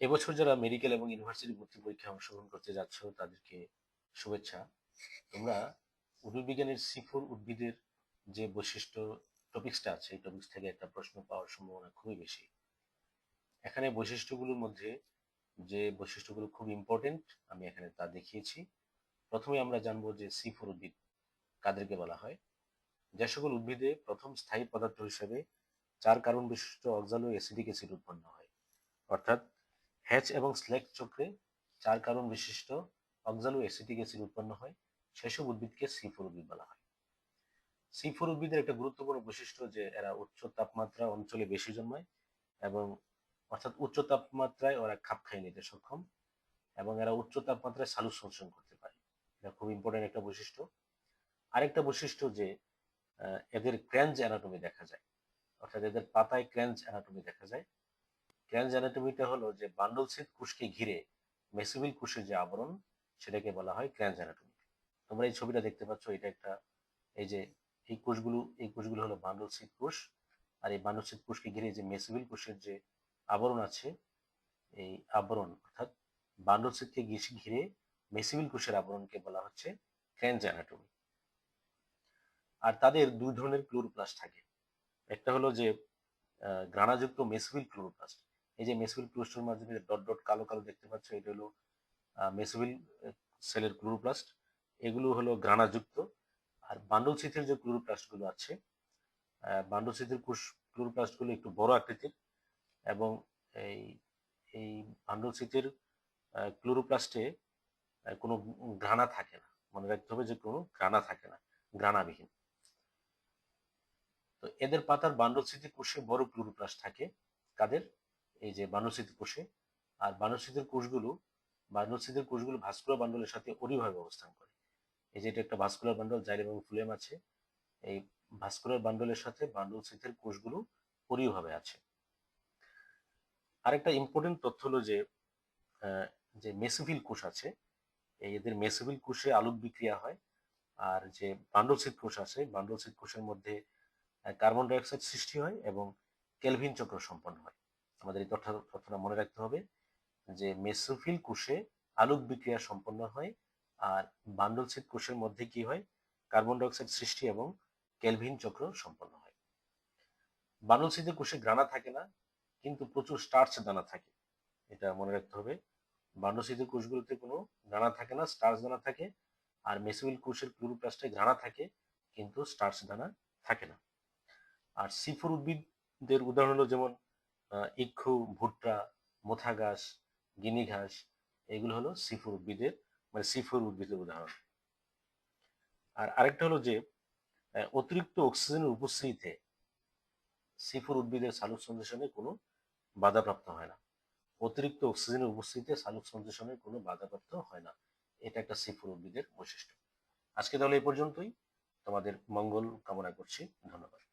এবছর যারা মেডিকেল এবং ইউনিভার্সিটি ভর্তি পরীক্ষায় অংশগ্রহণ করতে যাচ্ছ, তাদেরকে শুভেচ্ছা। তোমরা উদ্ভিদ বিজ্ঞানের সিফোর উদ্ভিদের যে বৈশিষ্ট্য টপিক্সটা আছে, এই টপিক্স থেকে একটা প্রশ্ন পাওয়ার সম্ভাবনা খুবই বেশি। এখানে বৈশিষ্ট্যগুলোর মধ্যে যে বৈশিষ্ট্যগুলো খুব ইম্পর্টেন্ট আমি এখানে তা দেখিয়েছি। প্রথমে আমরা জানব যে সিফোর উদ্ভিদ কাদেরকে বলা হয়। যে সকল উদ্ভিদে প্রথম স্থায়ী পদার্থ হিসেবে চার কারণ বিশিষ্ট অক্সালো অ্যাসিডিক অ্যাসিড উৎপন্ন হয়। অর্থাৎ হ্যাচ এবং স্লেক চক্রে চার কারণ বিশিষ্ট অক্সালো অ্যাসিটিক অ্যাসিড উৎপন্ন হয়, সেসব উদ্ভিদকে সিফোর উদ্ভিদ বলা হয়। সিফোর উদ্ভিদের একটা গুরুত্বপূর্ণ বৈশিষ্ট্য যে এরা উচ্চ তাপমাত্রা অঞ্চলে বেশি জন্মায় এবং অর্থাৎ উচ্চ তাপমাত্রায় ওরা খাপ খাইয়ে নিতে সক্ষম এবং এরা উচ্চ তাপমাত্রায় সালু সংশোধন করতে পারে। এটা খুব ইম্পর্টেন্ট একটা বৈশিষ্ট্য। আরেকটা বৈশিষ্ট্য যে এদের ক্র্যাঞ্জ অ্যানাটমি দেখা যায়। অর্থাৎ এদের পাতায় ক্র্যাঞ্জ অ্যানাটমি দেখা যায়। ক্র্যাঞ্জ অ্যানাটমিটা হলো যে বান্ডলসিদ কোষকে ঘিরে মেসিবিল কোষের যে আবরণ, সেটাকে বলা হয় ক্র্যাঞ্জ অ্যানাটমি তোমরা এই ছবিটা দেখতে পাচ্ছ, এটা একটা এই যে এই কোষগুলো এই কোষগুলো হলো বান্ডলসিদ কোষ আর এই বান্ডলসিদ কোষকে ঘিরে যে মেসিবিল কোষের যে আবরণ আছে, এই আবরণ অর্থাৎ বান্ডলসিদকে ঘিরে মেসিবিল কোষের আবরণকে বলা হচ্ছে ক্র্যাঞ্জ অ্যানাটমি আর তাদের দুই ধরনের ক্লোরোপ্লাস্ট থাকে। একটা হলো যে গ্রানাযুক্ত মেসিবিল ক্লোরোপ্লাস্ট এই যে মেসিবিল ক্লোরোস্টের মাধ্যমে ডট ডট কালো কালো দেখতে পাচ্ছ, এটা হলো মেসিবিল সেলের ক্লোরোপ্লাস্ট এগুলো হলো গ্রানাযুক্ত আর বান্ডলসিথের যে ক্লোরোপ্লাস্টগুলো আছে বান্ডলসিথের কোষ ক্লোরোপ্লাস্টগুলো একটু বড় আকৃতির এবং এই এই বান্ডলসিথের ক্লোরোপ্লাস্টে কোনো গ্রানা থাকে না। মনে রাখতে হবে যে কোনো গ্রানা থাকে না গ্রানাবিহীন তো এদের পাতার বান্ডল বান্ডলসিথি কোষে বড় ক্লোরোপ্লাস্ট থাকে। কাদের? এই যে বান্ডলসিথি কোষে, আর বান্ডলসিথের কোষগুলো বান্ডলসিথের কোষগুলো ভাস্কুলার বান্ডলের সাথে অরিভাবে অবস্থান করে। এই যে এটা একটা ভাস্কুলার বান্ডল জাইল এবং ফ্লেম আছে, এই ভাস্কুলার বান্ডলের সাথে বান্ডলসিথের কোষগুলো অরিভাবে আছে। আরেকটা ইম্পর্টেন্ট তথ্য হলো যে যে মেসোফিল কোষ আছে, এই এদের মেসোফিল কোষে আলোক বিক্রিয়া হয়, আর যে বান্ডলসিদ কোষ আছে বান্ডলসিদ কোষের মধ্যে কার্বন ডাইঅক্সাইড সৃষ্টি হয় এবং কেলভিন চক্র সম্পন্ন হয়। আমাদের এই তথ্য তথ্যটা মনে রাখতে হবে যে মেসোফিল কোষে আলোক বিক্রিয়া সম্পন্ন হয় আর বান্ডলসিদ কোষের মধ্যে কি হয়? কার্বন ডাইঅক্সাইড সৃষ্টি এবং কেলভিন চক্র সম্পন্ন হয়। বান্ডলসিদের কোষে গ্রানা থাকে না, কিন্তু প্রচুর স্টার্চ দানা থাকে। এটা মনে রাখতে হবে। বান্ডলসিদের কোষগুলোতে কোনো দানা থাকে না, স্টার্চ দানা থাকে আর মেসোফিল কোষের ক্লোরোপ্লাস্টে ঘ্রাণা থাকে, কিন্তু স্টার্চ দানা থাকে না। আর সিফোর উদ্ভিদদের উদাহরণ হলো যেমন ইক্ষু, ভুট্টা, মোথা ঘাস, গিনি ঘাস, এগুলো হলো সিফুর উদ্ভিদের মানে সিফোর উদ্ভিদের উদাহরণ। আর আরেকটা হলো যে অতিরিক্ত অক্সিজেনের উপস্থিতিতে সিফোর উদ্ভিদের সালোক সংশ্লেষণে কোনো বাধাপ্রাপ্ত হয় না। অতিরিক্ত অক্সিজেনের উপস্থিতিতে সালোক সংশ্লেষণে কোনো বাধাপ্রাপ্ত হয় না। এটা একটা সিফোর উদ্ভিদের বৈশিষ্ট্য। আজকে তাহলে এই পর্যন্তই। তোমাদের মঙ্গল কামনা করছি। ধন্যবাদ।